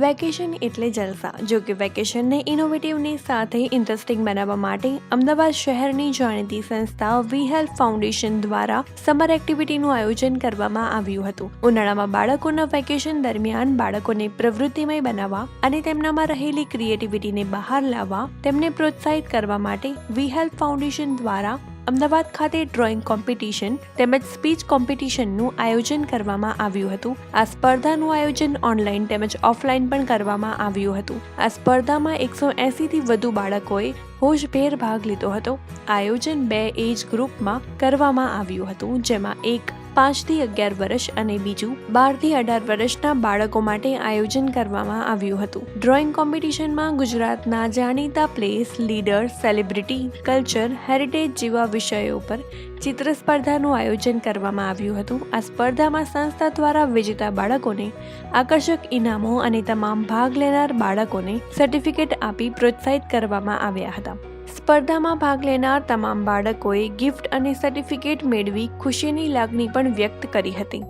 Vacation એટલે જલસા. જો કે વેકેશનને ઇનોવેટિવની સાથે ઇન્ટરેસ્ટિંગ બનાવવા માટે અમદાવાદ શહેરની જાણીતી સંસ્થા વી હેલ્થ ફાઉન્ડેશન દ્વારા સમર એક્ટિવિટીનું આયોજન કરવામાં આવ્યું હતું. ઉનાળામાં બાળકોના વેકેશન દરમિયાન બાળકોને પ્રવૃત્તિમય બનાવવા અને તેમનામાં રહેલી ક્રિએટિવિટીને બહાર લાવવા તેમને પ્રોત્સાહિત કરવા માટે વી હેલ્થ ફાઉન્ડેશન દ્વારા અમદાવાદ ખાતે ડ્રોઈંગ કોમ્પિટિશન તેમજ સ્પીચ કોમ્પિટિશનનું આયોજન કરવામાં આવ્યું હતું. આ સ્પર્ધાનું આયોજન ઓનલાઈન તેમજ ઓફલાઈન પણ કરવામાં આવ્યું હતું. આ સ્પર્ધામાં એકસો એંસીથી વધુ બાળકોએ હોશભેર ભાગ લીધો હતો. આયોજન બે એજ ગ્રુપમાં કરવામાં આવ્યું હતું, જેમાં એક પાંચથી અગિયાર વર્ષ અને બીજું બારથી અઢાર વર્ષના બાળકો માટે આયોજન કરવામાં આવ્યું હતું. ડ્રોઈંગ કોમ્પિટિશનમાં ગુજરાતના જાણીતા place leader celebrity culture heritage જેવા વિષયો પર ચિત્ર સ્પર્ધાનું આયોજન કરવામાં આવ્યું હતું. આ સ્પર્ધામાં સંસ્થા દ્વારા વિજેતા બાળકોને આકર્ષક ઇનામો અને તમામ ભાગ લેનાર બાળકોને સર્ટિફિકેટ આપી પ્રોત્સાહિત કરવામાં આવ્યા હતા. સ્પર્ધામાં ભાગ લેનાર તમામ બાળકોએ ગિફ્ટ અને સર્ટિફિકેટ મેળવી ખુશીની લાગણી પણ વ્યક્ત કરી હતી.